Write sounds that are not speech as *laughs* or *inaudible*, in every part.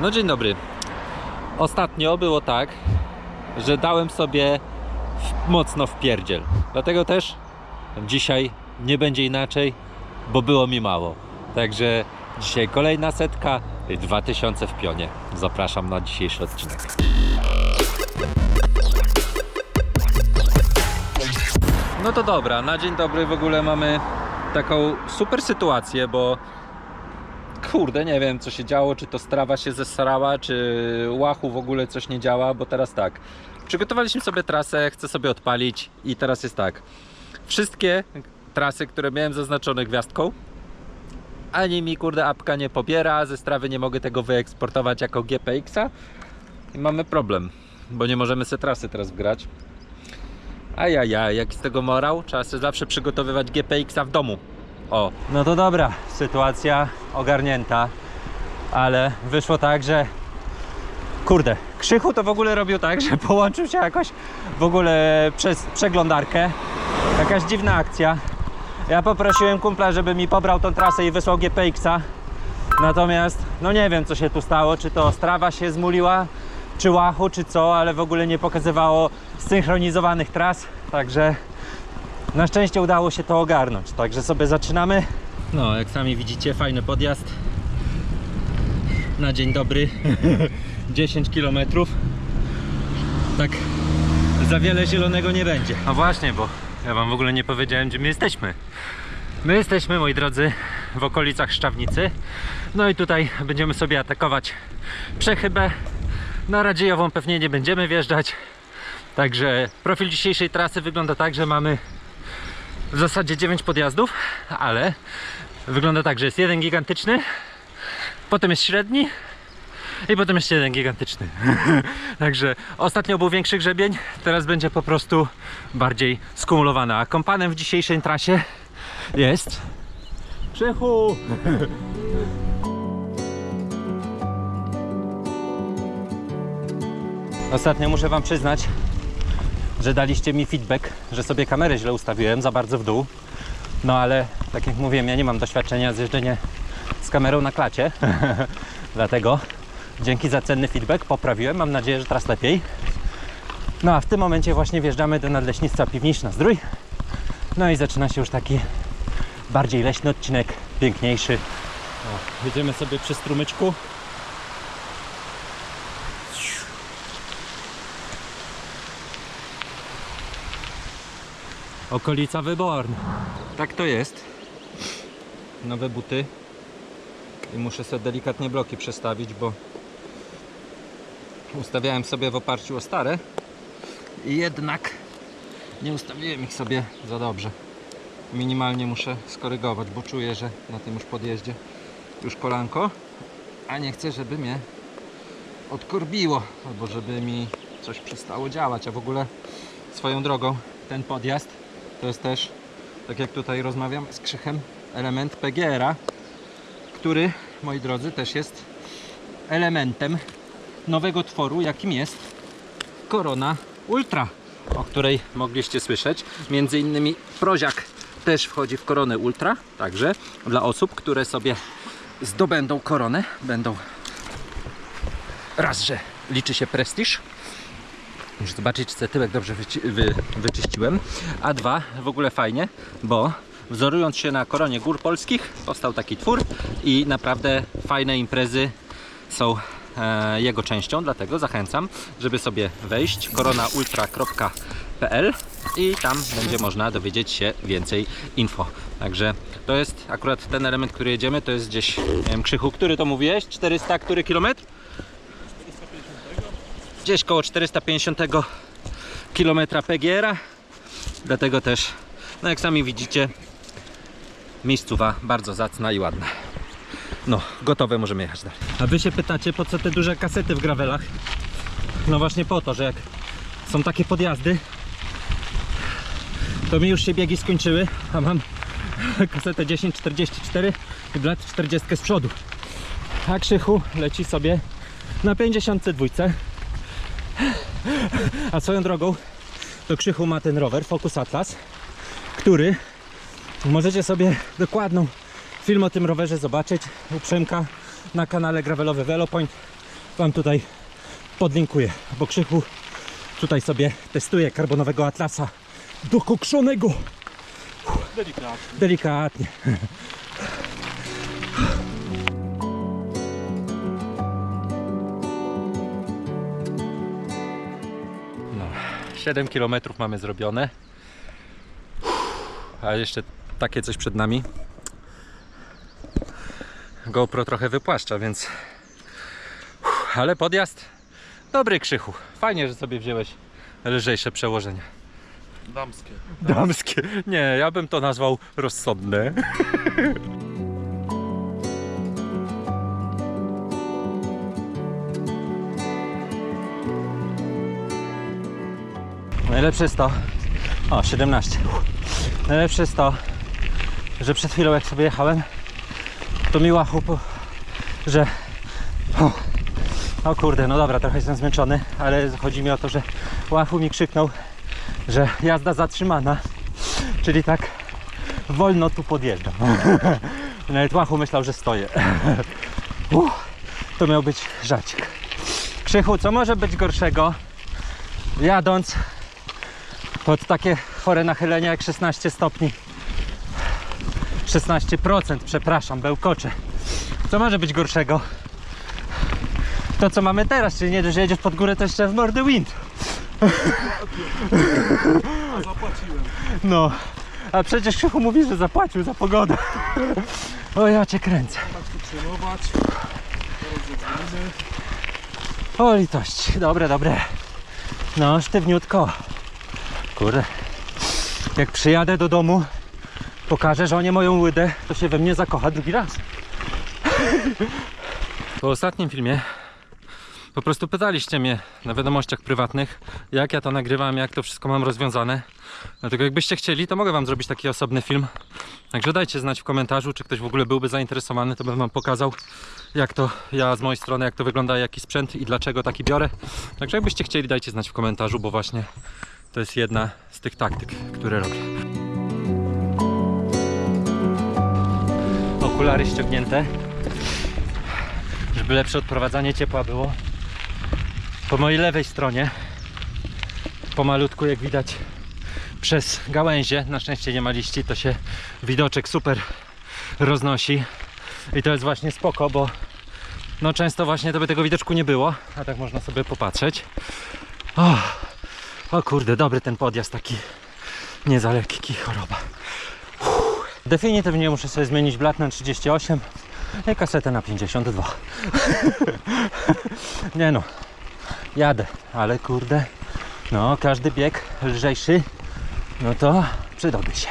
No dzień dobry. Ostatnio było tak, że dałem sobie mocno w pierdziel. Dlatego też dzisiaj nie będzie inaczej, bo było mi mało. Także dzisiaj kolejna setka, 2000 w pionie. Zapraszam na dzisiejszy odcinek. No to dobra, na dzień dobry w ogóle mamy taką super sytuację, bo Kurde, nie wiem co się działo, czy to strawa się zesrała, czy łachu w ogóle coś nie działa, bo teraz tak. Przygotowaliśmy sobie trasę, chcę sobie odpalić i teraz jest tak. Wszystkie trasy, które miałem zaznaczone gwiazdką, ani mi kurde apka nie pobiera, ze strawy nie mogę tego wyeksportować jako GPX-a i mamy problem, bo nie możemy sobie trasy teraz wgrać. Ajajaj, jaki z tego morał? Trzeba sobie zawsze przygotowywać GPX-a w domu. O, no to dobra, sytuacja ogarnięta, ale wyszło tak, że kurde, Krzychu to w ogóle robił tak, że *laughs* połączył się jakoś w ogóle przez przeglądarkę. Jakaś dziwna akcja. Ja poprosiłem kumpla, żeby mi pobrał tą trasę i wysłał GPX-a. Natomiast, no nie wiem co się tu stało, czy to strawa się zmuliła, czy łachu, czy co, ale w ogóle nie pokazywało synchronizowanych tras, także na szczęście udało się to ogarnąć, także sobie zaczynamy. No, jak sami widzicie, fajny podjazd. Na dzień dobry. *laughs* 10 km. Tak za wiele zielonego nie będzie. No właśnie, bo ja wam w ogóle nie powiedziałem, gdzie my jesteśmy. My jesteśmy, moi drodzy, w okolicach Szczawnicy. No i tutaj będziemy sobie atakować przechybę. Na Radziejową pewnie nie będziemy wjeżdżać. Także profil dzisiejszej trasy wygląda tak, że mamy w zasadzie 9 podjazdów, ale wygląda tak, że jest jeden gigantyczny, potem jest średni i potem jeszcze jeden gigantyczny. *laughs* Także ostatnio był większy grzebień, teraz będzie po prostu bardziej skumulowany. A kompanem w dzisiejszej trasie jest Krzychu! *laughs* Ostatnio muszę wam przyznać, że daliście mi feedback, że sobie kamerę źle ustawiłem, za bardzo w dół. No ale tak jak mówiłem, ja nie mam doświadczenia z jeżdżenia z kamerą na klacie. *laughs* Dlatego dzięki za cenny feedback poprawiłem. Mam nadzieję, że teraz lepiej. No a w tym momencie właśnie wjeżdżamy do nadleśnictwa Piwniczna Zdrój. No i zaczyna się już taki bardziej leśny odcinek, piękniejszy. O, jedziemy sobie przy strumyczku. Okolica Wyborna. Tak to jest. Nowe buty. I muszę sobie delikatnie bloki przestawić, bo ustawiałem sobie w oparciu o stare i jednak nie ustawiłem ich sobie za dobrze. Minimalnie muszę skorygować, bo czuję, że na tym już podjeździe już kolanko, a nie chcę, żeby mnie odkorbiło albo żeby mi coś przestało działać, a w ogóle swoją drogą ten podjazd to jest też, tak jak tutaj rozmawiam z Krzychem, element PGR-a, który, moi drodzy, też jest elementem nowego tworu, jakim jest Corona Ultra, o której mogliście słyszeć. Między innymi Proziak też wchodzi w Koronę Ultra, także dla osób, które sobie zdobędą koronę, będą raz, że liczy się prestiż, Muszę zobaczyć, czy tyłek dobrze wyci- wy, wyczyściłem. A dwa, w ogóle fajnie, bo wzorując się na koronie gór polskich, powstał taki twór i naprawdę fajne imprezy są e, jego częścią, dlatego zachęcam, żeby sobie wejść koronaultra.pl i tam będzie można dowiedzieć się więcej info. Także to jest akurat ten element, który jedziemy, to jest gdzieś, nie wiem, Krzychu, który to mówiłeś? 400 który kilometr? Gdzieś koło 450 km PGR-a. Dlatego też, no jak sami widzicie, miejscowa bardzo zacna i ładna. No, gotowe, możemy jechać dalej. A wy się pytacie, po co te duże kasety w gravelach? No właśnie po to, że jak są takie podjazdy, to mi już się biegi skończyły, a mam *laughs* kasetę 1044 i blat 40 z przodu. A Krzychu leci sobie na 52. A swoją drogą, to Krzychu ma ten rower Focus Atlas, który możecie sobie dokładną film o tym rowerze zobaczyć u Przemka na kanale Gravelowy Velopoint. Wam tutaj podlinkuję, bo Krzychu tutaj sobie testuje karbonowego atlasa dokokszonego. Delikatnie. Delikatnie. 7 km mamy zrobione. A jeszcze takie coś przed nami. GoPro trochę wypłaszcza, więc. Ale podjazd dobry krzychu. Fajnie, że sobie wziąłeś lżejsze przełożenie. Damskie. Damskie. Nie, ja bym to nazwał rozsądne. Najlepsze jest to. O, 17. Najlepsze jest to, że przed chwilą jak sobie jechałem, to mi łachu, że. O, o kurde, no dobra, trochę jestem zmęczony, ale chodzi mi o to, że łachu mi krzyknął, że jazda zatrzymana. Czyli tak wolno tu podjeżdżam. *laughs* Nawet łachu myślał, że stoję. *laughs* Uff, to miał być żarcik. Krzychu, co może być gorszego jadąc pod takie chore nachylenia jak 16 stopni 16% przepraszam, bełkocze co może być gorszego to co mamy teraz, czyli nie, że jedziesz pod górę to jeszcze w mordy wind zapłaciłem. no, a przecież Krzychu mówi, że zapłacił za pogodę o ja cię kręcę zadzwonimy. O litość, dobre, dobre. No, sztywniutko. Kurde. Jak przyjadę do domu, pokażę żonie moją łydę, to się we mnie zakocha drugi raz. Po ostatnim filmie po prostu pytaliście mnie na wiadomościach prywatnych, jak ja to nagrywam, jak to wszystko mam rozwiązane. Dlatego jakbyście chcieli, to mogę wam zrobić taki osobny film. Także dajcie znać w komentarzu, czy ktoś w ogóle byłby zainteresowany, to bym wam pokazał, jak to ja z mojej strony, jak to wygląda, jaki sprzęt i dlaczego taki biorę. Także jakbyście chcieli, dajcie znać w komentarzu, bo właśnie to jest jedna z tych taktyk, które robię. Okulary ściągnięte żeby lepsze odprowadzanie ciepła było. Po mojej lewej stronie, pomalutku jak widać przez gałęzie, na szczęście nie ma liści, to się widoczek super roznosi i to jest właśnie spoko, bo no często właśnie to by tego widoczku nie było, a tak można sobie popatrzeć. O, o kurde, dobry ten podjazd taki nie za lekki, choroba. Definitywnie muszę sobie zmienić blat na 38 i kasetę na 52. *laughs* Nie no, jadę, ale kurde, no każdy bieg lżejszy, no to przydałby się.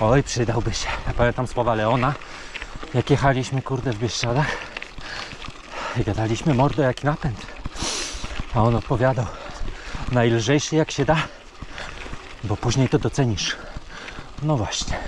Oj, przydałby się. Ja pamiętam słowa Leona, jak jechaliśmy kurde w Bieszczadach i gadaliśmy mordo jak napęd. A on odpowiadał, najlżejszy jak się da, bo później to docenisz. No właśnie.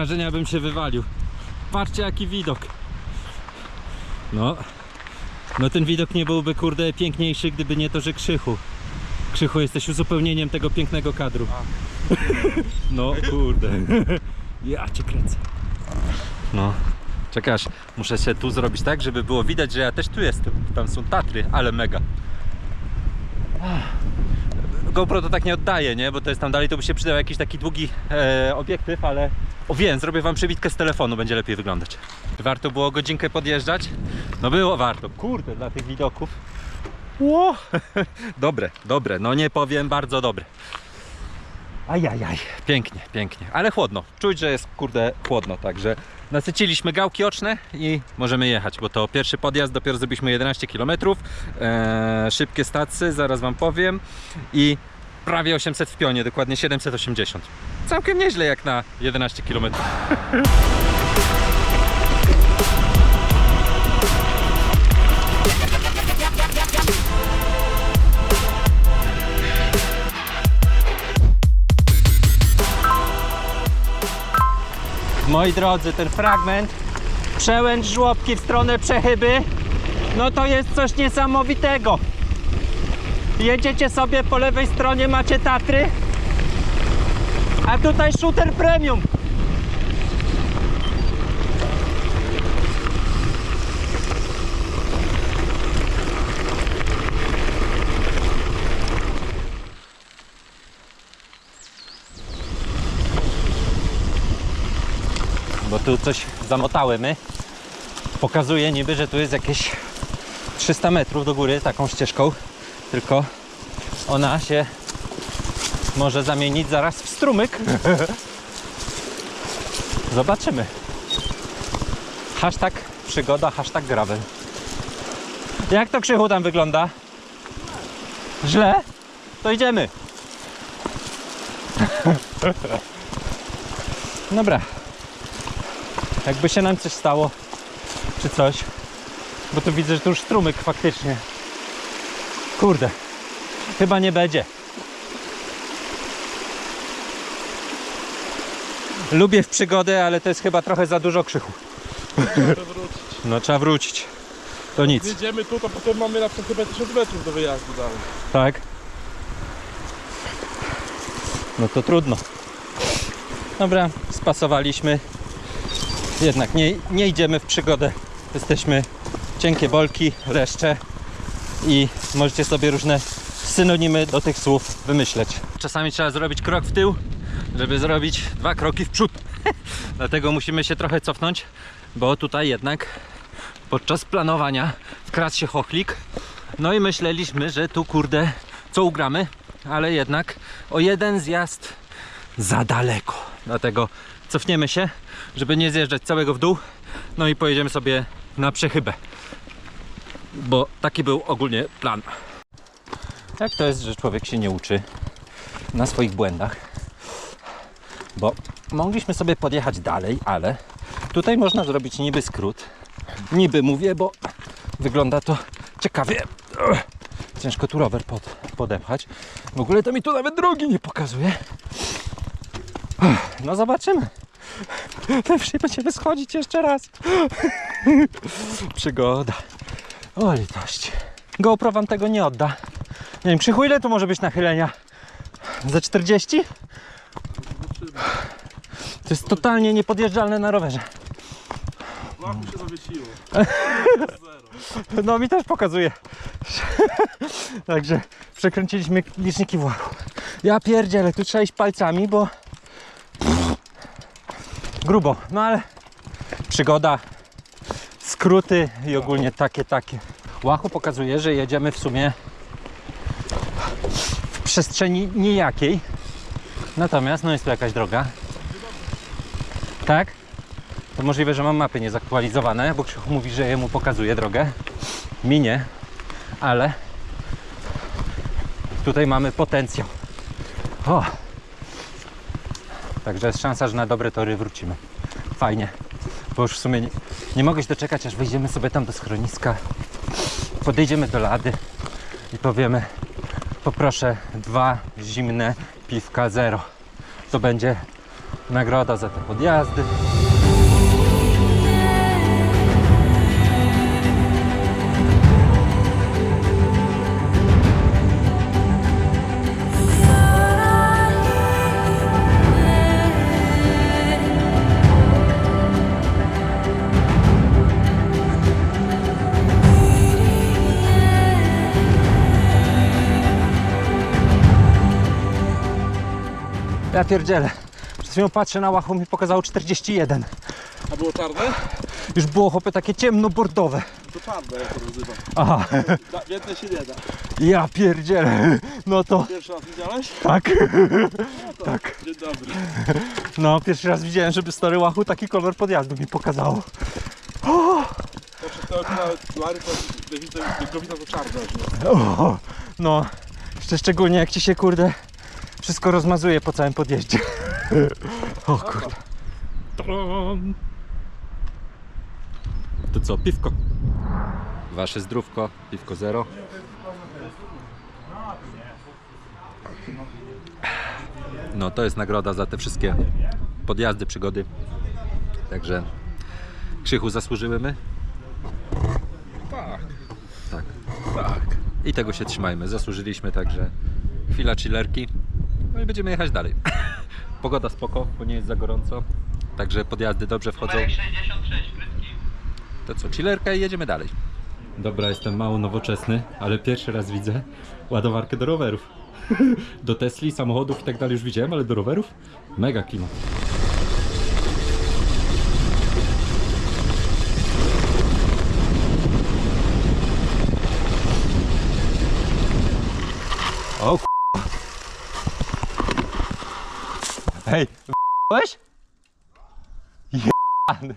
Wrażenia bym się wywalił. Patrzcie jaki widok. No. No ten widok nie byłby kurde piękniejszy, gdyby nie to, że Krzychu. Krzychu jesteś uzupełnieniem tego pięknego kadru. *laughs* No kurde. *laughs* Ja cię kręcę. No. Czekasz, muszę się tu zrobić tak, żeby było widać, że ja też tu jestem. Tam są Tatry, ale mega. GoPro to tak nie oddaje, nie? Bo to jest tam dalej, to by się przydał jakiś taki długi e, obiektyw, ale o wiem, zrobię wam przebitkę z telefonu, będzie lepiej wyglądać. Warto było godzinkę podjeżdżać? No było warto, kurde, dla tych widoków. Ło! *laughs* dobre, dobre, no nie powiem, bardzo dobre. Ajajaj, pięknie, pięknie, ale chłodno. Czuć, że jest kurde chłodno, także nasyciliśmy gałki oczne i możemy jechać, bo to pierwszy podjazd, dopiero zrobiliśmy 11 km. Eee, szybkie stacje, zaraz wam powiem. I prawie 800 w pionie, dokładnie 780. Całkiem nieźle jak na 11 km. *laughs* Moi drodzy, ten fragment przełęcz żłobki w stronę przechyby no to jest coś niesamowitego. Jedziecie sobie po lewej stronie, macie Tatry, a tutaj shooter premium. Tu coś zamotały my. Pokazuje niby, że tu jest jakieś 300 metrów do góry taką ścieżką, tylko ona się może zamienić zaraz w strumyk. *laughs* Zobaczymy. Hashtag przygoda, hashtag gravel. Jak to krzychu tam wygląda? Źle? To idziemy. *laughs* Dobra. Jakby się nam coś stało, czy coś, bo tu widzę, że to już strumyk faktycznie. Kurde, chyba nie będzie. Lubię w przygodę, ale to jest chyba trochę za dużo wrócić. No trzeba wrócić. To nic, Jedziemy tu, to potem mamy na przykład chyba 1000 metrów do wyjazdu dalej. tak? No to trudno. Dobra, spasowaliśmy. Jednak nie, nie idziemy w przygodę. Jesteśmy cienkie bolki, leszcze i możecie sobie różne synonimy do tych słów wymyśleć. Czasami trzeba zrobić krok w tył, żeby zrobić dwa kroki w przód. *laughs* Dlatego musimy się trochę cofnąć, bo tutaj jednak podczas planowania wkradł się chochlik. No i myśleliśmy, że tu kurde co ugramy, ale jednak o jeden zjazd za daleko. Dlatego cofniemy się, żeby nie zjeżdżać całego w dół. No i pojedziemy sobie na przechybę. Bo taki był ogólnie plan. Jak to jest, że człowiek się nie uczy na swoich błędach? Bo mogliśmy sobie podjechać dalej, ale tutaj można zrobić niby skrót. Niby mówię, bo wygląda to ciekawie. Ciężko tu rower pod, podepchać. W ogóle to mi tu nawet drogi nie pokazuje. No zobaczymy. Najwyżej będziemy schodzić jeszcze raz. Przygoda. O litość. GoPro wam tego nie odda. Nie wiem, Krzychu, ile tu może być nachylenia? Za 40? To jest totalnie niepodjeżdżalne na rowerze. Łapu się zawiesiło. *laughs* No mi też pokazuje. *laughs* Także przekręciliśmy liczniki włachu. Ja pierdzielę, tu trzeba iść palcami, bo grubo. No ale przygoda, skróty i ogólnie takie, takie. Łachu pokazuje, że jedziemy w sumie w przestrzeni nijakiej. Natomiast no jest tu jakaś droga. Tak? To możliwe, że mam mapy niezaktualizowane, bo Krzychu mówi, że jemu pokazuje drogę. Mi nie, ale tutaj mamy potencjał. O! Także jest szansa, że na dobre tory wrócimy. Fajnie, bo już w sumie nie, nie mogę się doczekać, aż wejdziemy sobie tam do schroniska, podejdziemy do lady i powiemy poproszę dwa zimne piwka zero. To będzie nagroda za te podjazdy. Ja pierdzielę. Przed chwilą patrzę na łachu mi pokazało 41. A było czarne? Już było chłopie takie ciemno-bordowe. To czarne, jak to nazywam. Aha, Da, więcej się nie da. ja pierdzielę. No to Pierwszy raz widziałeś? tak. No to Tak. Dzień dobry. No, pierwszy raz widziałem, żeby stary łachu taki kolor podjazdu mi pokazało. Ja przez te okna Lary to widzę, to czarne. O, no, jeszcze szczególnie jak ci się kurde wszystko rozmazuje po całym podjeździe. *laughs* O kurde. To co, piwko? Wasze zdrówko, piwko zero. No to jest nagroda za te wszystkie podjazdy, przygody. Także Krzychu zasłużyły my? Tak, Tak. tak. I tego się trzymajmy. Zasłużyliśmy, także chwila chillerki. No i będziemy jechać dalej. *laughs* Pogoda spoko, bo nie jest za gorąco. Także podjazdy dobrze wchodzą. To co, chillerka i jedziemy dalej. Dobra, jestem mało nowoczesny, ale pierwszy raz widzę ładowarkę do rowerów. *laughs* Do Tesli, samochodów i tak dalej już widziałem, ale do rowerów? Mega klimat. O k... Hej, byłeś? Jebany.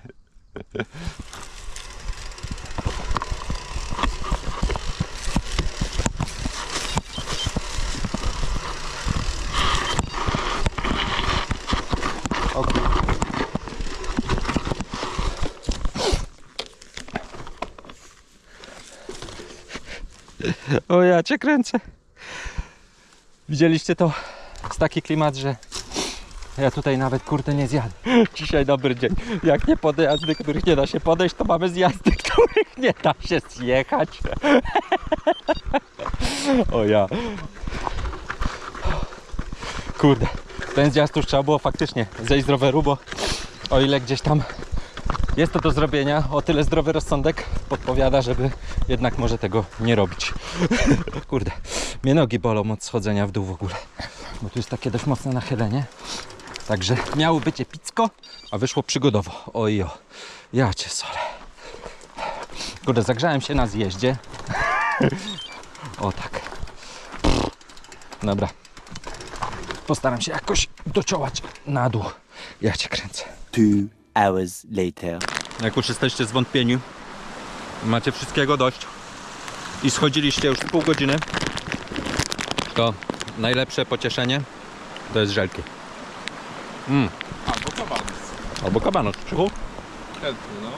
O ja cię kręcę. Widzieliście to? Jest taki klimat, że ja tutaj nawet kurde nie zjadę. *laughs* Dzisiaj dobry dzień. Jak nie podjazdy, których nie da się podejść, to mamy zjazdy, *laughs* których nie da się zjechać. *laughs* O ja. Kurde. Ten zjazd już trzeba było faktycznie zejść z roweru, bo o ile gdzieś tam jest to do zrobienia, o tyle zdrowy rozsądek podpowiada, żeby jednak może tego nie robić. Kurde, mnie nogi bolą od schodzenia w dół w ogóle, bo tu jest takie dość mocne nachylenie. Także miało być epicko, a wyszło przygodowo. Ojo, ja cię solę. Kurde, zagrzałem się na zjeździe. O tak. Dobra. Postaram się jakoś dociołać na dół. Ja cię kręcę. Two hours later. Jak już jesteście zwątpieni, macie wszystkiego dość i schodziliście już pół godziny, to najlepsze pocieszenie to jest żelki. Mm. Albo kabanos. Albo kabanos. Krzychu? Chętny, no.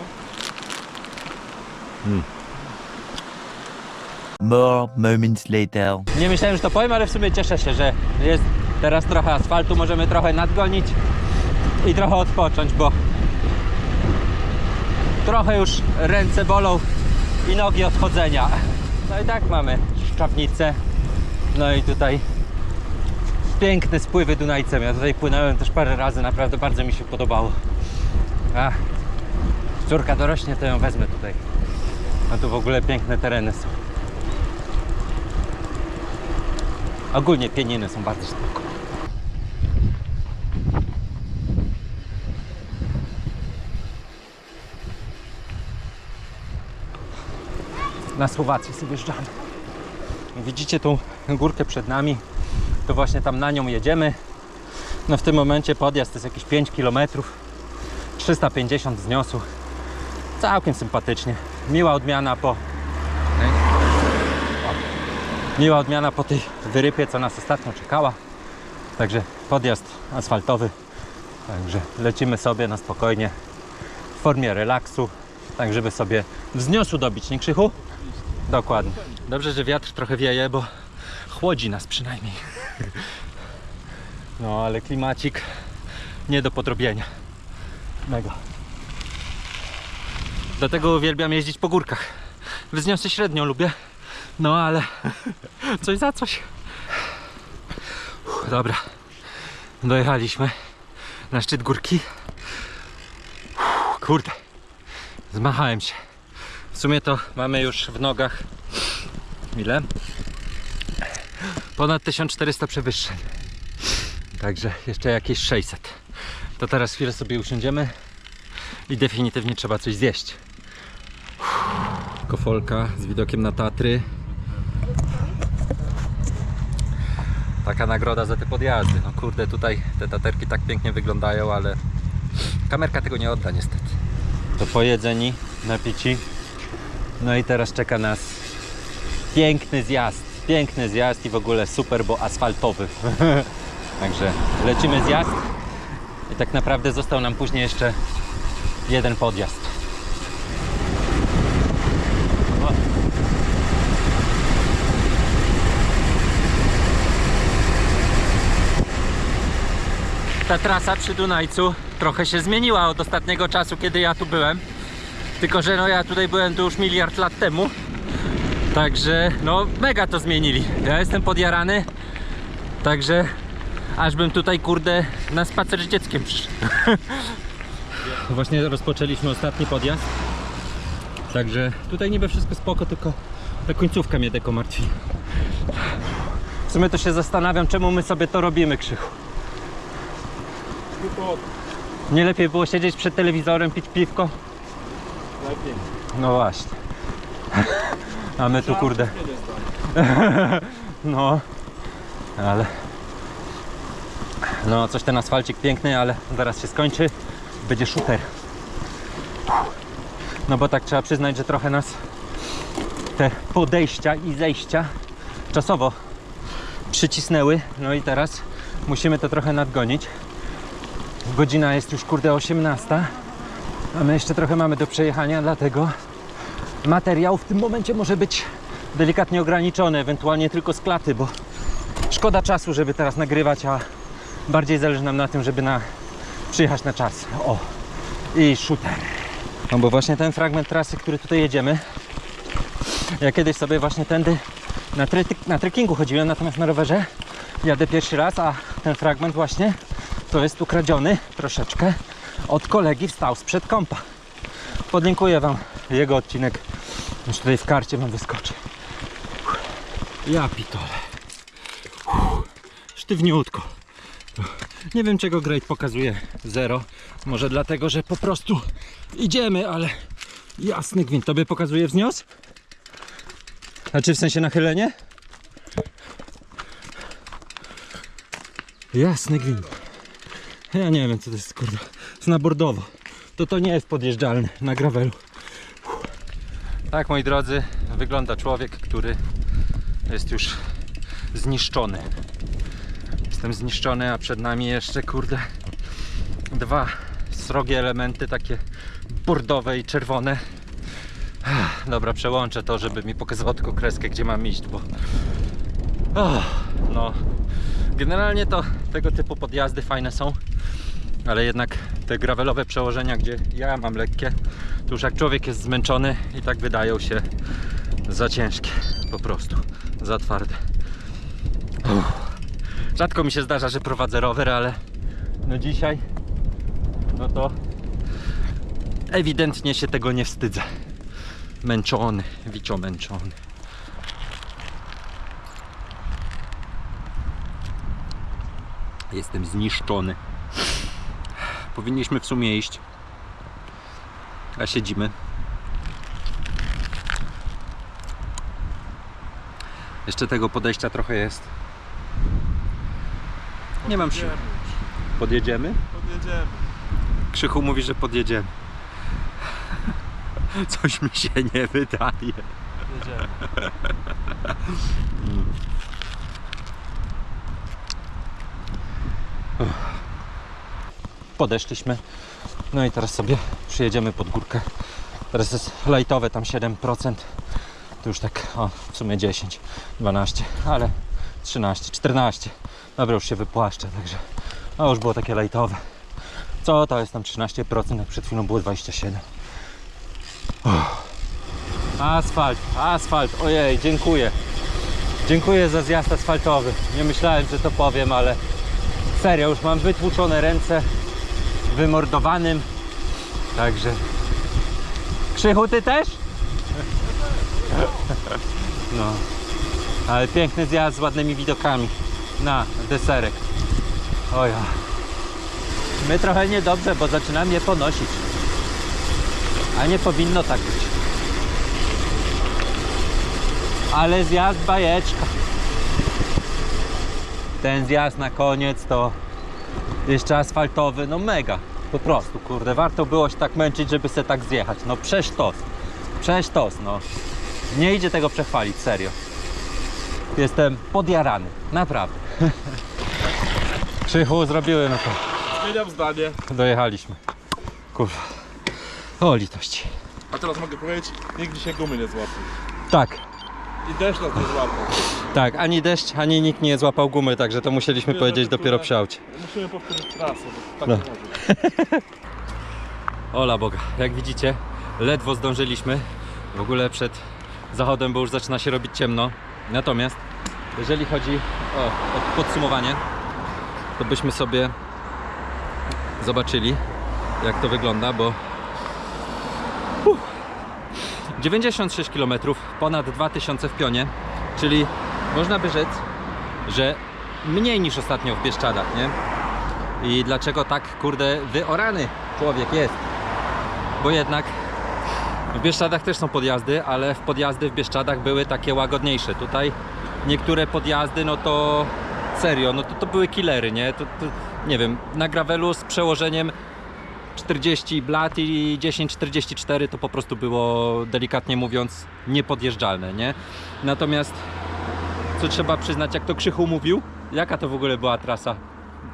More moments later. Nie myślałem, że to powiem, ale w sumie cieszę się, że jest teraz trochę asfaltu, możemy trochę nadgonić i trochę odpocząć, bo trochę już ręce bolą i nogi od chodzenia. No i tak mamy szczawnicę, no i tutaj piękne spływy Dunajcem. Ja tutaj płynąłem też parę razy, naprawdę bardzo mi się podobało. Ach, córka dorośnie, to ją wezmę tutaj. A tu w ogóle piękne tereny są. Ogólnie pieniny są bardzo spoko. Na Słowację sobie wjeżdżamy. Widzicie tą górkę przed nami? To właśnie tam na nią jedziemy. No w tym momencie podjazd jest jakieś 5 km. 350 wzniosł. Całkiem sympatycznie. Miła odmiana po Miła odmiana po tej wyrypie, co nas ostatnio czekała. Także podjazd asfaltowy. Także lecimy sobie na spokojnie w formie relaksu, tak żeby sobie wzniosu dobić, nie Krzychu? Dokładnie. Dobrze, że wiatr trochę wieje, bo chłodzi nas przynajmniej. No, ale klimacik nie do podrobienia. Mega. Dlatego uwielbiam jeździć po górkach. Wzniosy średnio lubię, no ale *laughs* coś za coś. Dobra, dojechaliśmy na szczyt górki. Kurde, zmachałem się. W sumie to mamy już w nogach ile? Ponad 1400 przewyższeń. Także jeszcze jakieś 600. To teraz chwilę sobie usiądziemy i definitywnie trzeba coś zjeść. Kofolka z widokiem na Tatry. Taka nagroda za te podjazdy. No kurde, tutaj te taterki tak pięknie wyglądają, ale kamerka tego nie odda niestety. To pojedzeni, napici. No i teraz czeka nas piękny zjazd. Piękny zjazd i w ogóle super, bo asfaltowy. *laughs* Także lecimy zjazd i tak naprawdę został nam później jeszcze jeden podjazd. Ta trasa przy Dunajcu trochę się zmieniła od ostatniego czasu, kiedy ja tu byłem. Tylko, że no ja tutaj byłem tu już miliard lat temu. Także no mega to zmienili. Ja jestem podjarany. Także aż bym tutaj kurde na spacer z dzieckiem przyszedł. *laughs* Właśnie rozpoczęliśmy ostatni podjazd. Także tutaj niby wszystko spoko, tylko ta końcówka mnie tylko martwi. W sumie to się zastanawiam, czemu my sobie to robimy, Krzychu. Nie lepiej było siedzieć przed telewizorem, pić piwko? lepiej. No właśnie. *laughs* A my tu kurde. *laughs* No, ale. No, coś ten asfalcik piękny, ale zaraz się skończy. Będzie shooter. No bo tak trzeba przyznać, że trochę nas te podejścia i zejścia czasowo przycisnęły. No i teraz musimy to trochę nadgonić. Godzina jest już kurde 18, a my jeszcze trochę mamy do przejechania, dlatego materiał w tym momencie może być delikatnie ograniczony, ewentualnie tylko z klaty, bo szkoda czasu, żeby teraz nagrywać, a bardziej zależy nam na tym, żeby na, przyjechać na czas. O, i shooter. No bo właśnie ten fragment trasy, który tutaj jedziemy, ja kiedyś sobie właśnie tędy na, tryty, na trekkingu chodziłem, natomiast na rowerze jadę pierwszy raz, a ten fragment właśnie to jest ukradziony troszeczkę od kolegi wstał sprzed kompa. Podlinkuję Wam jego odcinek, już tutaj w karcie Wam wyskoczy. Ja pitole. Sztywniutko. Nie wiem czego Great pokazuje 0. Może dlatego, że po prostu idziemy, ale jasny gwint. Tobie pokazuje wznios? Znaczy w sensie nachylenie? Jasny gwint. Ja nie wiem co to jest kurde. Snabordowo. To to nie jest podjeżdżalne na gravelu. Tak moi drodzy, wygląda człowiek, który jest już zniszczony. Jestem zniszczony, a przed nami jeszcze kurde dwa srogie elementy, takie bordowe i czerwone. Dobra, przełączę to, żeby mi pokazało tylko kreskę, gdzie mam iść, bo oh, no generalnie to tego typu podjazdy fajne są, ale jednak te gravelowe przełożenia, gdzie ja mam lekkie, to już jak człowiek jest zmęczony i tak wydają się za ciężkie, po prostu, za twarde. Uff. Rzadko mi się zdarza, że prowadzę rower, ale no dzisiaj, no to ewidentnie się tego nie wstydzę. Męczony, wicio męczony. Jestem zniszczony. Powinniśmy w sumie iść. A siedzimy. Jeszcze tego podejścia trochę jest. Nie mam siły. Podjedziemy Podjedziemy? Krzychu mówi, że podjedziemy. Coś mi się nie wydaje. Jedziemy. Podeszliśmy. No i teraz sobie przyjedziemy pod górkę. Teraz jest lajtowe, tam 7%. To już tak, o, w sumie 10, 12, ale 13, 14. Dobra, już się wypłaszczę, także a już było takie lajtowe. Co to jest tam 13%, jak przed chwilą było 27. Uff. Asfalt, asfalt, ojej, dziękuję. Dziękuję za zjazd asfaltowy. Nie myślałem, że to powiem, ale serio, już mam wytłuczone ręce wymordowanym. Także. Krzychu, ty też? No. Ale piękny zjazd z ładnymi widokami. Na deserek. Oja. My trochę niedobrze, bo zaczyna mnie ponosić. A nie powinno tak być. Ale zjazd bajeczka. Ten zjazd na koniec to jeszcze asfaltowy, no mega. Po prostu, kurde, warto było się tak męczyć, żeby se tak zjechać. No przesztos. Przesztos, no. Nie idzie tego przechwalić, serio. Jestem podjarany, naprawdę. *laughs* Krzychu, zrobiłem no to. Zmieniam zdanie. Dojechaliśmy. Kurwa. O litości. A teraz mogę powiedzieć, nikt dzisiaj gumy nie złapie. Tak. I deszcz nas nie złapał. Tak, ani deszcz, ani nikt nie złapał gumy, także to musieliśmy Nie, powiedzieć dopiero przy aucie. Musimy powtórzyć trasę, bo tak No. nie może. *laughs* Ola Boga, jak widzicie, ledwo zdążyliśmy. W ogóle przed zachodem, bo już zaczyna się robić ciemno. Natomiast, jeżeli chodzi o, o podsumowanie, to byśmy sobie zobaczyli, jak to wygląda, bo. 96 km, ponad 2000 w pionie, czyli można by rzec, że mniej niż ostatnio w Bieszczadach, nie? I dlaczego tak, kurde, wyorany człowiek jest? Bo jednak w Bieszczadach też są podjazdy, ale w podjazdy w Bieszczadach były takie łagodniejsze. Tutaj niektóre podjazdy, no to serio, no to, to były killery, nie? To, to, nie wiem, na gravelu z przełożeniem 40 blat i 10-44 to po prostu było delikatnie mówiąc niepodjeżdżalne, nie? Natomiast co trzeba przyznać, jak to Krzychu mówił, jaka to w ogóle była trasa?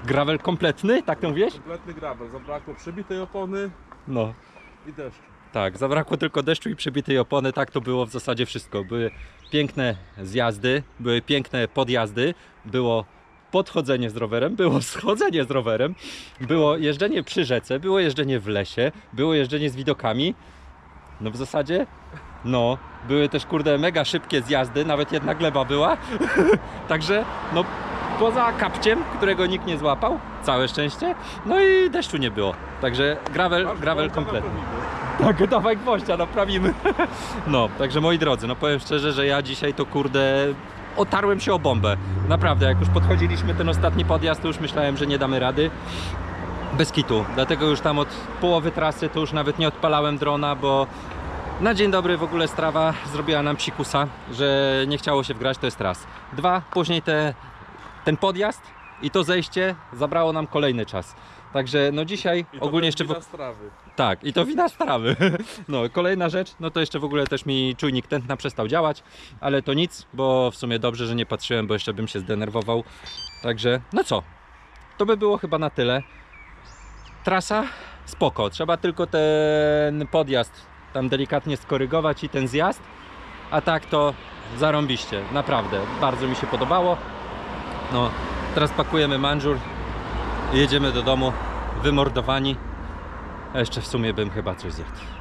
Gravel kompletny, tak to mówiłeś? Kompletny grabel. Zabrakło przebitej opony No. i deszczu. Tak, zabrakło tylko deszczu i przebitej opony, tak to było w zasadzie wszystko. Były piękne zjazdy, były piękne podjazdy, było podchodzenie z rowerem, było *laughs* schodzenie z rowerem, było jeżdżenie przy rzece, było jeżdżenie w lesie, było jeżdżenie z widokami. No w zasadzie, no, były też kurde mega szybkie zjazdy, nawet jedna gleba była. *laughs* Także, no poza kapciem, którego nikt nie złapał, całe szczęście, no i deszczu nie było. Także gravel, gravel kompletny. Tak, *laughs* dawaj gwoździa, naprawimy. No, także moi drodzy, no powiem szczerze, że ja dzisiaj to kurde otarłem się o bombę. Naprawdę, jak już podchodziliśmy ten ostatni podjazd, to już myślałem, że nie damy rady. Bez kitu. Dlatego już tam od połowy trasy to już nawet nie odpalałem drona, bo na dzień dobry w ogóle strawa zrobiła nam psikusa, że nie chciało się wgrać, to jest raz. Dwa, później te, ten podjazd i to zejście zabrało nam kolejny czas. Także no dzisiaj I to ogólnie jeszcze... wina strawy. Tak, i to wina strawy. *laughs* No, kolejna rzecz, no to jeszcze w ogóle też mi czujnik tętna przestał działać, ale to nic, bo w sumie dobrze, że nie patrzyłem, bo jeszcze bym się zdenerwował. Także, no co, to by było chyba na tyle. Trasa spoko, trzeba tylko ten podjazd tam delikatnie skorygować i ten zjazd, a tak to zarąbiście, naprawdę, bardzo mi się podobało. No, teraz pakujemy manżur jedziemy do domu, wymordowani. A jeszcze w sumie bym chyba coś zjadł.